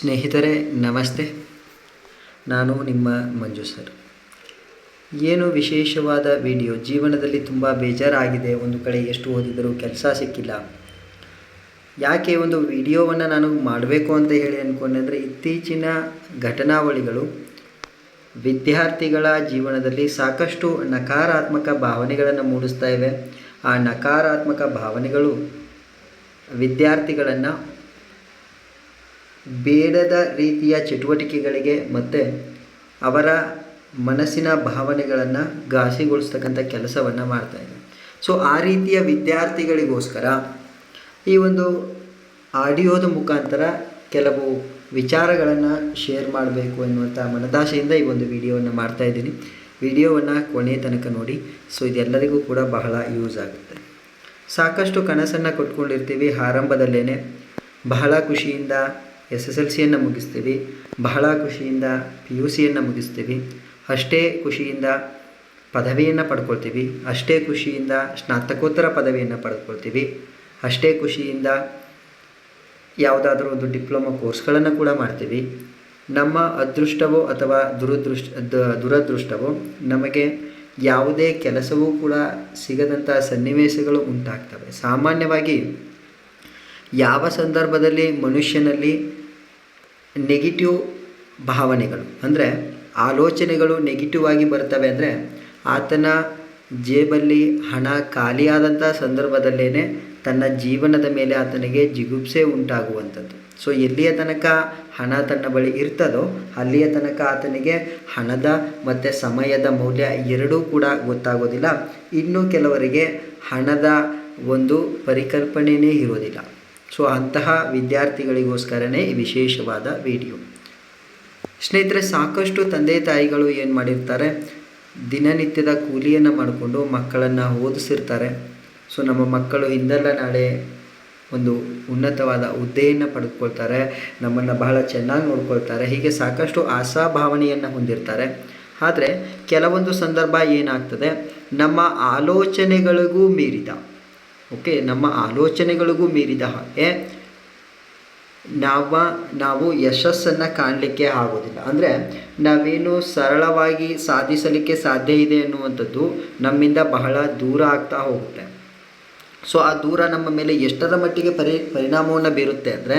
ಸ್ನೇಹಿತರೆ, ನಮಸ್ತೆ. ನಾನು ನಿಮ್ಮ ಮಂಜು ಸರ್. ಏನು ವಿಶೇಷವಾದ ವಿಡಿಯೋ? ಜೀವನದಲ್ಲಿ ತುಂಬ ಬೇಜಾರಾಗಿದೆ. ಒಂದು ಕಡೆ ಎಷ್ಟು ಓದಿದರೂ ಕೆಲಸ ಸಿಕ್ಕಿಲ್ಲ. ಯಾಕೆ ಒಂದು ವಿಡಿಯೋವನ್ನು ನಾನು ಮಾಡಬೇಕು ಅಂತ ಹೇಳಿ ಅಂದ್ಕೊಂಡೆ ಅಂದರೆ, ಇತ್ತೀಚಿನ ಘಟನಾವಳಿಗಳು ವಿದ್ಯಾರ್ಥಿಗಳ ಜೀವನದಲ್ಲಿ ಸಾಕಷ್ಟು ನಕಾರಾತ್ಮಕ ಭಾವನೆಗಳನ್ನು ಮೂಡಿಸ್ತಾ ಇವೆ. ಆ ನಕಾರಾತ್ಮಕ ಭಾವನೆಗಳು ವಿದ್ಯಾರ್ಥಿಗಳನ್ನು ಬೇಡದ ರೀತಿಯ ಚಟುವಟಿಕೆಗಳಿಗೆ ಮತ್ತು ಅವರ ಮನಸ್ಸಿನ ಭಾವನೆಗಳನ್ನು ಘಾಸಿಗೊಳಿಸ್ತಕ್ಕಂಥ ಕೆಲಸವನ್ನು ಮಾಡ್ತಾ ಇದೆ ಸೊ ಆ ರೀತಿಯ ವಿದ್ಯಾರ್ಥಿಗಳಿಗೋಸ್ಕರ ಈ ಒಂದು ಆಡಿಯೋದ ಮುಖಾಂತರ ಕೆಲವು ವಿಚಾರಗಳನ್ನು ಶೇರ್ ಮಾಡಬೇಕು ಎನ್ನುವಂಥ ಮನದಾಶೆಯಿಂದ ಈ ಒಂದು ವಿಡಿಯೋವನ್ನು ಮಾಡ್ತಾ ಇದ್ದೀನಿ. ವಿಡಿಯೋವನ್ನು ಕೊನೆಯ ತನಕ ನೋಡಿ. ಸೊ ಇದೆಲ್ಲರಿಗೂ ಕೂಡ ಬಹಳ ಯೂಸ್ ಆಗುತ್ತೆ. ಸಾಕಷ್ಟು ಕನಸನ್ನು ಕೊಟ್ಕೊಂಡಿರ್ತೀವಿ. ಆರಂಭದಲ್ಲೇ ಬಹಳ ಖುಷಿಯಿಂದ ಎಸ್ ಎಸ್ ಎಲ್ ಸಿಯನ್ನು ಮುಗಿಸ್ತೀವಿ. ಬಹಳ ಖುಷಿಯಿಂದ ಪಿ ಯು ಸಿಯನ್ನು ಮುಗಿಸ್ತೀವಿ. ಅಷ್ಟೇ ಖುಷಿಯಿಂದ ಪದವಿಯನ್ನು ಪಡ್ಕೊಳ್ತೀವಿ. ಅಷ್ಟೇ ಖುಷಿಯಿಂದ ಸ್ನಾತಕೋತ್ತರ ಪದವಿಯನ್ನು ಪಡ್ಕೊಳ್ತೀವಿ. ಅಷ್ಟೇ ಖುಷಿಯಿಂದ ಯಾವುದಾದ್ರೂ ಒಂದು ಡಿಪ್ಲೊಮಾ ಕೋರ್ಸ್ಗಳನ್ನು ಕೂಡ ಮಾಡ್ತೀವಿ. ನಮ್ಮ ಅದೃಷ್ಟವೋ ಅಥವಾ ದುರದೃಷ್ಟ ದುರದೃಷ್ಟವೋ ನಮಗೆ ಯಾವುದೇ ಕೆಲಸವೂ ಕೂಡ ಸಿಗದಂಥ ಸನ್ನಿವೇಶಗಳು ಉಂಟಾಗ್ತವೆ. ಸಾಮಾನ್ಯವಾಗಿ ಯಾವ ಸಂದರ್ಭದಲ್ಲಿ ಮನುಷ್ಯನಲ್ಲಿ ನೆಗೆಟಿವ್ ಭಾವನೆಗಳು. ಅಂದರೆ ಆಲೋಚನೆಗಳು ನೆಗೆಟಿವ್ ಆಗಿ ಬರ್ತವೆ ಅಂದರೆ ಆತನ ಜೇಬಲ್ಲಿ ಹಣ ಖಾಲಿಯಾದಂಥ ಸಂದರ್ಭದಲ್ಲೇ ತನ್ನ ಜೀವನದ ಮೇಲೆ ಆತನಿಗೆ ಜಿಗುಪ್ಸೆ ಉಂಟಾಗುವಂಥದ್ದು. ಸೊ ಎಲ್ಲಿಯ ತನಕ ಹಣ ತನ್ನ ಬಳಿ ಇರ್ತದೋ ಅಲ್ಲಿಯ ತನಕ ಆತನಿಗೆ ಹಣದ ಮತ್ತು ಸಮಯದ ಮೌಲ್ಯ ಎರಡೂ ಕೂಡ ಗೊತ್ತಾಗೋದಿಲ್ಲ. ಇನ್ನು ಕೆಲವರಿಗೆ ಹಣದ ಒಂದು ಪರಿಕಲ್ಪನೆಯೇ ಇರೋದಿಲ್ಲ. ಸೊ ಅಂತಹ ವಿದ್ಯಾರ್ಥಿಗಳಿಗೋಸ್ಕರನೇ ಈ ವಿಶೇಷವಾದ ವಿಡಿಯೋ. ಸ್ನೇಹಿತರೆ, ಸಾಕಷ್ಟು ತಂದೆ ತಾಯಿಗಳು ಏನು ಮಾಡಿರ್ತಾರೆ, ದಿನನಿತ್ಯದ ಕೂಲಿಯನ್ನು ಮಾಡಿಕೊಂಡು ಮಕ್ಕಳನ್ನು ಓದಿಸಿರ್ತಾರೆ. ಸೊ ನಮ್ಮ ಮಕ್ಕಳು ಹಿಂದೆಲ್ಲ ನಾಳೆ ಒಂದು ಉನ್ನತವಾದ ಹುದ್ದೆಯನ್ನು ಪಡೆದುಕೊಳ್ತಾರೆ, ನಮ್ಮನ್ನು ಬಹಳ ಚೆನ್ನಾಗಿ ನೋಡ್ಕೊಳ್ತಾರೆ, ಹೀಗೆ ಸಾಕಷ್ಟು ಆಶಾಭಾವನೆಯನ್ನು ಹೊಂದಿರ್ತಾರೆ. ಆದರೆ ಕೆಲವೊಂದು ಸಂದರ್ಭ ಏನಾಗ್ತದೆ, ನಮ್ಮ ಆಲೋಚನೆಗಳಿಗೂ ಮೀರಿದ ಓಕೆ, ನಮ್ಮ ಆಲೋಚನೆಗಳಿಗೂ ಮೀರಿದ ಹಾಗೆ ನಾವು ನಾವು ಯಶಸ್ಸನ್ನು ಕಾಣಲಿಕ್ಕೆ ಆಗೋದಿಲ್ಲ. ಅಂದರೆ ನಾವೇನು ಸರಳವಾಗಿ ಸಾಧಿಸಲಿಕ್ಕೆ ಸಾಧ್ಯ ಇದೆ ಅನ್ನುವಂಥದ್ದು ನಮ್ಮಿಂದ ಬಹಳ ದೂರ ಆಗ್ತಾ ಹೋಗುತ್ತೆ. ಸೊ ಆ ದೂರ ನಮ್ಮ ಮೇಲೆ ಎಷ್ಟರ ಮಟ್ಟಿಗೆ ಪರಿ, ಪರಿಣಾಮವನ್ನು ಬೀರುತ್ತೆ ಅಂದರೆ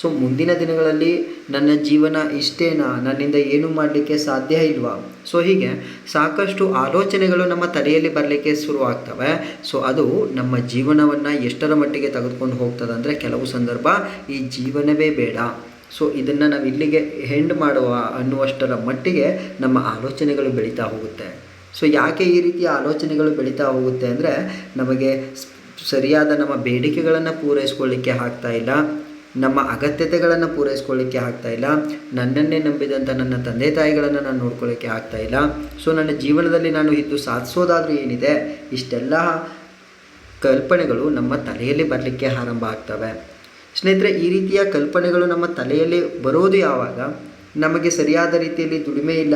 ಸೊ ಮುಂದಿನ ದಿನಗಳಲ್ಲಿ ನನ್ನ ಜೀವನ ಇಷ್ಟೇನಾ? ನನ್ನಿಂದ ಏನು ಮಾಡಲಿಕ್ಕೆ ಸಾಧ್ಯ ಇಲ್ವಾ? ಸೊ ಹೀಗೆ ಸಾಕಷ್ಟು ಆಲೋಚನೆಗಳು ನಮ್ಮ ತಲೆಯಲ್ಲಿ ಬರಲಿಕ್ಕೆ ಶುರು ಆಗ್ತವೆ ಸೊ ಅದು ನಮ್ಮ ಜೀವನವನ್ನು ಎಷ್ಟರ ಮಟ್ಟಿಗೆ ತೆಗೆದುಕೊಂಡು ಹೋಗ್ತದೆ ಅಂದರೆ ಕೆಲವು ಸಂದರ್ಭ ಈ ಜೀವನವೇ ಬೇಡ. ಸೊ ಇದನ್ನು ನಾವು ಇಲ್ಲಿಗೆ ಹೆಂಡ್ ಮಾಡುವ ಅನ್ನುವಷ್ಟರ ಮಟ್ಟಿಗೆ ನಮ್ಮ ಆಲೋಚನೆಗಳು ಬೆಳೀತಾ ಹೋಗುತ್ತೆ. ಸೊ ಯಾಕೆ ಈ ರೀತಿಯ ಆಲೋಚನೆಗಳು ಬೆಳೀತಾ ಹೋಗುತ್ತೆ ಅಂದರೆ ನಮಗೆ ಸರಿಯಾದ ನಮ್ಮ ಬೇಡಿಕೆಗಳನ್ನು ಪೂರೈಸ್ಕೊಳ್ಳಿಕ್ಕೆ ಆಗ್ತಾ ಇಲ್ಲ. ನಮ್ಮ ಅಗತ್ಯತೆಗಳನ್ನು ಪೂರೈಸ್ಕೊಳ್ಳಿಕ್ಕೆ ಆಗ್ತಾ ಇಲ್ಲ. ನನ್ನನ್ನೇ ನಂಬಿದಂಥ ನನ್ನ ತಂದೆ ತಾಯಿಗಳನ್ನು ನಾನು ನೋಡ್ಕೊಳ್ಳಿಕ್ಕೆ ಆಗ್ತಾ ಇಲ್ಲ. ಸೊ, ನನ್ನ ಜೀವನದಲ್ಲಿ ನಾನು ಇದ್ದು ಸಾಧಿಸೋದಾದರೂ ಏನಿದೆ, ಇಷ್ಟೆಲ್ಲ ಕಲ್ಪನೆಗಳು ನಮ್ಮ ತಲೆಯಲ್ಲಿ ಬರಲಿಕ್ಕೆ ಆರಂಭ ಆಗ್ತವೆ. ಸ್ನೇಹಿತರೆ, ಈ ರೀತಿಯ ಕಲ್ಪನೆಗಳು ನಮ್ಮ ತಲೆಯಲ್ಲಿ ಬರೋದು ಯಾವಾಗ? ನಮಗೆ ಸರಿಯಾದ ರೀತಿಯಲ್ಲಿ ದುಡಿಮೆ ಇಲ್ಲ,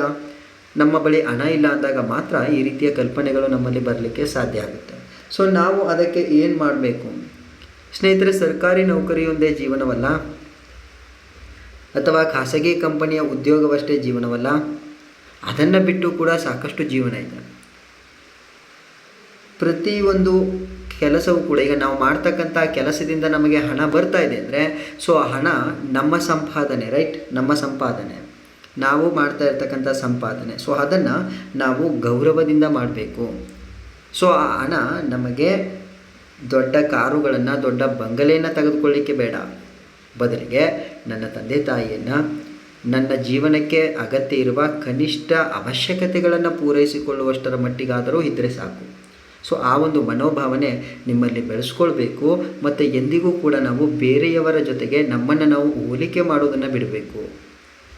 ನಮ್ಮ ಬಳಿ ಹಣ ಇಲ್ಲ ಅಂದಾಗ ಮಾತ್ರ ಈ ರೀತಿಯ ಕಲ್ಪನೆಗಳು ನಮ್ಮಲ್ಲಿ ಬರಲಿಕ್ಕೆ ಸಾಧ್ಯ ಆಗುತ್ತೆ. ಸೊ, ನಾವು ಅದಕ್ಕೆ ಏನು ಮಾಡಬೇಕು? ಸ್ನೇಹಿತರೆ, ಸರ್ಕಾರಿ ನೌಕರಿಯೊಂದೇ ಜೀವನವಲ್ಲ. ಅಥವಾ ಖಾಸಗಿ ಕಂಪನಿಯ ಉದ್ಯೋಗವಷ್ಟೇ ಜೀವನವಲ್ಲ. ಅದನ್ನು ಬಿಟ್ಟು ಕೂಡ ಸಾಕಷ್ಟು ಜೀವನ ಇದೆ. ಪ್ರತಿಯೊಂದು ಕೆಲಸವೂ ಕೂಡ ಈಗ ನಾವು ಮಾಡ್ತಕ್ಕಂಥ ಕೆಲಸದಿಂದ ನಮಗೆ ಹಣ ಬರ್ತಾ ಇದೆ ಅಂದರೆ, ಸೊ ಆ ಹಣ ನಮ್ಮ ಸಂಪಾದನೆ, ರೈಟ್? ನಮ್ಮ ಸಂಪಾದನೆ. ನಾವು ಮಾಡ್ತಾ ಇರ್ತಕ್ಕಂಥ ಸಂಪಾದನೆ. ಸೊ ಅದನ್ನು ನಾವು ಗೌರವದಿಂದ ಮಾಡಬೇಕು. ಸೊ ಆ ಹಣ ನಮಗೆ ದೊಡ್ಡ ಕಾರುಗಳನ್ನು, ದೊಡ್ಡ ಬಂಗಲೆಯನ್ನು ತೆಗೆದುಕೊಳ್ಳಿಕ್ಕೆ ಬೇಡ. ಬದಲಿಗೆ ನನ್ನ ತಂದೆ ತಾಯಿಯನ್ನು, ನನ್ನ ಜೀವನಕ್ಕೆ ಅಗತ್ಯ ಇರುವ ಕನಿಷ್ಠ ಅವಶ್ಯಕತೆಗಳನ್ನು ಪೂರೈಸಿಕೊಳ್ಳುವಷ್ಟರ ಮಟ್ಟಿಗಾದರೂ ಇದ್ದರೆ ಸಾಕು. ಸೊ, ಆ ಒಂದು ಮನೋಭಾವನೆ ನಿಮ್ಮಲ್ಲಿ ಬೆಳೆಸ್ಕೊಳ್ಬೇಕು ಮತ್ತು ಎಂದಿಗೂ ಕೂಡ ನಾವು ಬೇರೆಯವರ ಜೊತೆಗೆ ನಮ್ಮನ್ನು ನಾವು ಹೋಲಿಕೆ ಮಾಡೋದನ್ನು ಬಿಡಬೇಕು.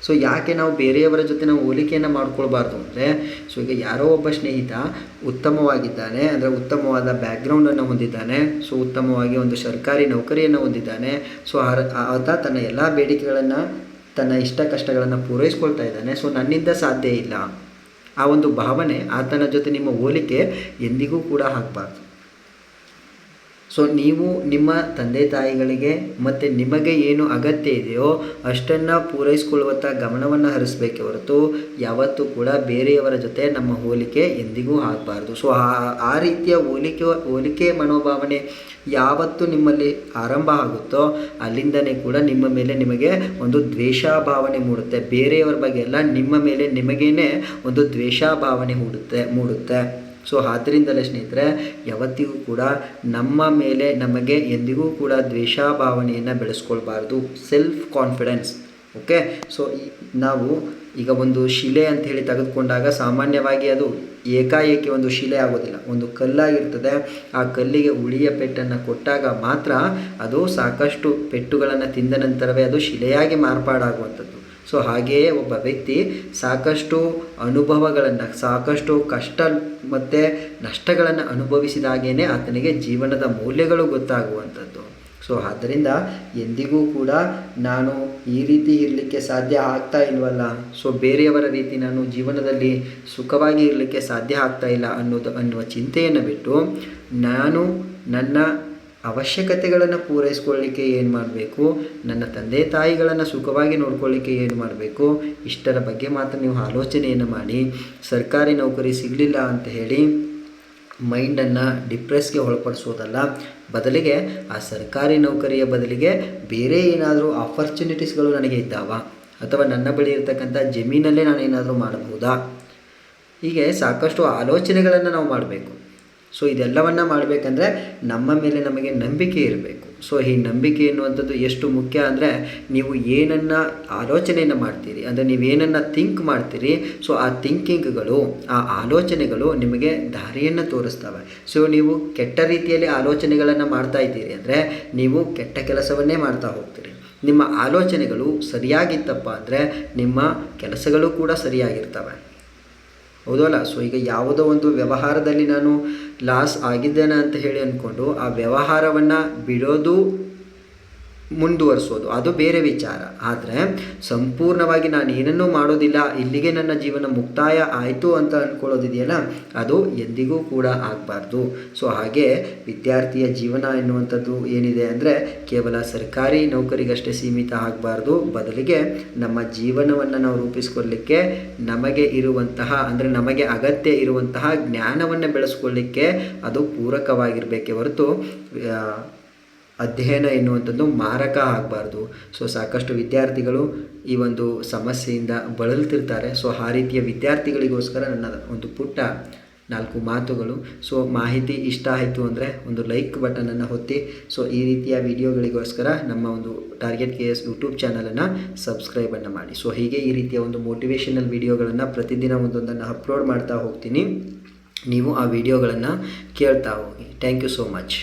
ಸೊ ಯಾಕೆ ನಾವು ಬೇರೆಯವರ ಜೊತೆ ನಾವು ಹೋಲಿಕೆಯನ್ನು ಮಾಡ್ಕೊಳ್ಬಾರ್ದು ಅಂದರೆ ಸೊ ಈಗ ಯಾರೋ ಒಬ್ಬ ಸ್ನೇಹಿತ ಉತ್ತಮವಾಗಿದ್ದಾನೆ, ಅಂದರೆ ಉತ್ತಮವಾದ ಬ್ಯಾಕ್ಗ್ರೌಂಡನ್ನು ಹೊಂದಿದ್ದಾನೆ ಸೊ ಉತ್ತಮವಾಗಿ ಒಂದು ಸರ್ಕಾರಿ ನೌಕರಿಯನ್ನು ಹೊಂದಿದ್ದಾನೆ ಸೊ ಆತ ತನ್ನ ಎಲ್ಲ ಬೇಡಿಕೆಗಳನ್ನು, ತನ್ನ ಇಷ್ಟ ಕಷ್ಟಗಳನ್ನು ಪೂರೈಸ್ಕೊಳ್ತಾ ಇದ್ದಾನೆ ಸೊ ನನ್ನಿಂದ ಸಾಧ್ಯ ಇಲ್ಲ. ಆ ಒಂದು ಭಾವನೆ ಆತನ ಜೊತೆ ನಿಮ್ಮ ಹೋಲಿಕೆ ಎಂದಿಗೂ ಕೂಡ ಆಗಬಾರ್ದು ಸೊ ನೀವು ನಿಮ್ಮ ತಂದೆ ತಾಯಿಗಳಿಗೆ ಮತ್ತು ನಿಮಗೆ ಏನು ಅಗತ್ಯ ಇದೆಯೋ ಅಷ್ಟನ್ನು ಪೂರೈಸಿಕೊಳ್ಳುವಂಥ ಗಮನವನ್ನು ಹರಿಸಬೇಕೆ ಹೊರತು ಯಾವತ್ತೂ ಕೂಡ ಬೇರೆಯವರ ಜೊತೆ ನಮ್ಮ ಹೋಲಿಕೆ ಎಂದಿಗೂ ಆಗಬಾರ್ದು. ಸೊ ಆ ರೀತಿಯ ಹೋಲಿಕೆ ಹೋಲಿಕೆ ಮನೋಭಾವನೆ ಯಾವತ್ತು ನಿಮ್ಮಲ್ಲಿ ಆರಂಭ ಆಗುತ್ತೋ ಅಲ್ಲಿಂದನೇ ಕೂಡ ನಿಮ್ಮ ಮೇಲೆ ನಿಮಗೆ ಒಂದು ದ್ವೇಷಾಭಾವನೆ ಮೂಡುತ್ತೆ. ಬೇರೆಯವರ ಬಗ್ಗೆ ಎಲ್ಲ ನಿಮ್ಮ ಮೇಲೆ ನಿಮಗೇನೆ ಒಂದು ದ್ವೇಷಾಭಾವನೆ ಮೂಡುತ್ತೆ ಮೂಡುತ್ತೆ. ಸೊ ಆದ್ದರಿಂದಲೇ ಸ್ನೇಹಿತರೆ, ಯಾವತ್ತಿಗೂ ಕೂಡ ನಮ್ಮ ಮೇಲೆ ನಮಗೆ ಎಂದಿಗೂ ಕೂಡ ದ್ವೇಷಾಭಾವನೆಯನ್ನು ಬೆಳೆಸ್ಕೊಳ್ಬಾರ್ದು. ಸೆಲ್ಫ್ ಕಾನ್ಫಿಡೆನ್ಸ್ ಓಕೆ ಸೊ ನಾವು ಈಗ ಒಂದು ಶಿಲೆ ಅಂತ ಹೇಳಿ ತೆಗೆದುಕೊಂಡಾಗ ಸಾಮಾನ್ಯವಾಗಿ ಅದು ಏಕಾಏಕಿ ಒಂದು ಶಿಲೆ ಆಗೋದಿಲ್ಲ. ಒಂದು ಕಲ್ಲಾಗಿರ್ತದೆ. ಆ ಕಲ್ಲಿಗೆ ಉಳಿಯ ಪೆಟ್ಟನ್ನು ಕೊಟ್ಟಾಗ ಮಾತ್ರ ಅದು ಸಾಕಷ್ಟು ಪೆಟ್ಟುಗಳನ್ನು ತಿಂದ ನಂತರವೇ ಅದು ಶಿಲೆಯಾಗಿ ಮಾರ್ಪಾಡಾಗುವಂಥದ್ದು. ಸೊ ಹಾಗೆಯೇ ಒಬ್ಬ ವ್ಯಕ್ತಿ ಸಾಕಷ್ಟು ಅನುಭವಗಳನ್ನು, ಸಾಕಷ್ಟು ಕಷ್ಟ ಮತ್ತು ನಷ್ಟಗಳನ್ನು ಅನುಭವಿಸಿದಾಗೇ ಆತನಿಗೆ ಜೀವನದ ಮೌಲ್ಯಗಳು ಗೊತ್ತಾಗುವಂಥದ್ದು. ಸೊ ಆದ್ದರಿಂದ ಎಂದಿಗೂ ಕೂಡ ನಾನು ಈ ರೀತಿ ಇರಲಿಕ್ಕೆ ಸಾಧ್ಯ ಆಗ್ತಾ ಇಲ್ವಲ್ಲ? ಸೊ ಬೇರೆಯವರ ರೀತಿ ನಾನು ಜೀವನದಲ್ಲಿ ಸುಖವಾಗಿ ಇರಲಿಕ್ಕೆ ಸಾಧ್ಯ ಆಗ್ತಾ ಇಲ್ಲ ಅನ್ನೋದು ಅನ್ನುವ ಚಿಂತೆಯನ್ನು ಬಿಟ್ಟು ನಾನು ನನ್ನ ಅವಶ್ಯಕತೆಗಳನ್ನು ಪೂರೈಸ್ಕೊಳ್ಳಿಕ್ಕೆ ಏನು ಮಾಡಬೇಕು? ನನ್ನ ತಂದೆ ತಾಯಿಗಳನ್ನು ಸುಖವಾಗಿ ನೋಡ್ಕೊಳ್ಳಿಕ್ಕೆ ಏನು ಮಾಡಬೇಕು? ಇಷ್ಟರ ಬಗ್ಗೆ ಮಾತ್ರ ನೀವು ಆಲೋಚನೆಯನ್ನು ಮಾಡಿ. ಸರ್ಕಾರಿ ನೌಕರಿ ಸಿಗಲಿಲ್ಲ ಅಂತ ಹೇಳಿ ಮೈಂಡನ್ನು ಡಿಪ್ರೆಸ್ಗೆ ಒಳಪಡಿಸೋದಲ್ಲ. ಬದಲಿಗೆ ಆ ಸರ್ಕಾರಿ ನೌಕರಿಯ ಬದಲಿಗೆ ಬೇರೆ ಏನಾದರೂ ಆಪರ್ಚುನಿಟೀಸ್ಗಳು ನನಗೆ ಇದ್ದಾವ. ಅಥವಾ ನನ್ನ ಬಳಿ ಇರತಕ್ಕಂಥ ಜಮೀನಲ್ಲೇ ನಾನು ಏನಾದರೂ ಮಾಡಬಹುದಾ? ಹೀಗೆ ಸಾಕಷ್ಟು ಆಲೋಚನೆಗಳನ್ನು ನಾವು ಮಾಡಬೇಕು. ಸೊ ಇದೆಲ್ಲವನ್ನು ಮಾಡಬೇಕಂದ್ರೆ ನಮ್ಮ ಮೇಲೆ ನಮಗೆ ನಂಬಿಕೆ ಇರಬೇಕು. ಸೊ ಈ ನಂಬಿಕೆ ಎನ್ನುವಂಥದ್ದು ಎಷ್ಟು ಮುಖ್ಯ ಅಂದರೆ ನೀವು ಏನನ್ನು ಆಲೋಚನೆಯನ್ನು ಮಾಡ್ತೀರಿ, ಅಂದರೆ ನೀವೇನನ್ನು ಥಿಂಕ್ ಮಾಡ್ತೀರಿ ಸೊ ಆ ಥಿಂಕಿಂಗ್ಗಳು ಆ ಆಲೋಚನೆಗಳು ನಿಮಗೆ ದಾರಿಯನ್ನು ತೋರಿಸ್ತವೆ. ಸೊ ನೀವು ಕೆಟ್ಟ ರೀತಿಯಲ್ಲಿ ಆಲೋಚನೆಗಳನ್ನು ಮಾಡ್ತಾ ಇದ್ದೀರಿ ಅಂದರೆ ನೀವು ಕೆಟ್ಟ ಕೆಲಸವನ್ನೇ ಮಾಡ್ತಾ ಹೋಗ್ತೀರಿ. ನಿಮ್ಮ ಆಲೋಚನೆಗಳು ಸರಿಯಾಗಿತ್ತಪ್ಪ ಅಂದರೆ ನಿಮ್ಮ ಕೆಲಸಗಳು ಕೂಡ ಸರಿಯಾಗಿರ್ತವೆ. ಹೌದಲ್ಲ ಸೊ ಈಗ ಯಾವುದೋ ಒಂದು ವ್ಯವಹಾರದಲ್ಲಿ ನಾನು ಲಾಸ್ ಆಗಿದ್ದೇನೆ ಅಂತ ಹೇಳಿ ಅಂದ್ಕೊಂಡು ಆ ವ್ಯವಹಾರವನ್ನು ಬಿಡೋದು ಮುಂದುವರಿಸೋದು ಅದು ಬೇರೆ ವಿಚಾರ. ಆದರೆ ಸಂಪೂರ್ಣವಾಗಿ ನಾನು ಏನನ್ನೂ ಮಾಡೋದಿಲ್ಲ, ಇಲ್ಲಿಗೆ ನನ್ನ ಜೀವನ ಮುಕ್ತಾಯ ಆಯಿತು ಅಂತ ಅಂದ್ಕೊಳ್ಳೋದಿದೆಯಲ್ಲ ಅದು ಎಂದಿಗೂ ಕೂಡ ಆಗಬಾರ್ದು. ಸೊ ಹಾಗೆ ವಿದ್ಯಾರ್ಥಿಯ ಜೀವನ ಎನ್ನುವಂಥದ್ದು ಏನಿದೆ ಅಂದರೆ ಕೇವಲ ಸರ್ಕಾರಿ ನೌಕರಿಗಷ್ಟೇ ಸೀಮಿತ ಆಗಬಾರ್ದು. ಬದಲಿಗೆ ನಮ್ಮ ಜೀವನವನ್ನು ನಾವು ರೂಪಿಸ್ಕೊಳ್ಲಿಕ್ಕೆ ನಮಗೆ ಇರುವಂತಹ, ಅಂದರೆ ನಮಗೆ ಅಗತ್ಯ ಇರುವಂತಹ ಜ್ಞಾನವನ್ನು ಬೆಳೆಸ್ಕೊಳ್ಳಿಕ್ಕೆ ಅದು ಪೂರಕವಾಗಿರಬೇಕೇ ಹೊರತು ಅಧ್ಯಯನ ಎನ್ನುವಂಥದ್ದು ಮಾರಕ ಆಗಬಾರ್ದು. ಸೊ ಸಾಕಷ್ಟು ವಿದ್ಯಾರ್ಥಿಗಳು ಈ ಒಂದು ಸಮಸ್ಯೆಯಿಂದ ಬಳಲ್ತಿರ್ತಾರೆ. ಸೊ ಆ ರೀತಿಯ ವಿದ್ಯಾರ್ಥಿಗಳಿಗೋಸ್ಕರ ನನ್ನ ಒಂದು ಪುಟ್ಟ ನಾಲ್ಕು ಮಾತುಗಳು. ಸೊ ಮಾಹಿತಿ ಇಷ್ಟ ಆಯಿತು ಅಂದರೆ ಒಂದು ಲೈಕ್ ಬಟನನ್ನು ಹೊತ್ತಿ ಸೊ ಈ ರೀತಿಯ ವಿಡಿಯೋಗಳಿಗೋಸ್ಕರ ನಮ್ಮ ಒಂದು ಟಾರ್ಗೆಟ್ ಕೆ ಎಸ್ ಯೂಟ್ಯೂಬ್ ಚಾನಲನ್ನು ಸಬ್ಸ್ಕ್ರೈಬನ್ನು ಮಾಡಿ. ಸೊ ಹೀಗೆ ಈ ರೀತಿಯ ಒಂದು ಮೋಟಿವೇಶನಲ್ ವಿಡಿಯೋಗಳನ್ನು ಪ್ರತಿದಿನ ಒಂದೊಂದನ್ನು ಅಪ್ಲೋಡ್ ಮಾಡ್ತಾ ಹೋಗ್ತೀನಿ. ನೀವು ಆ ವಿಡಿಯೋಗಳನ್ನು ಕೇಳ್ತಾ ಹೋಗಿ. Thank you so much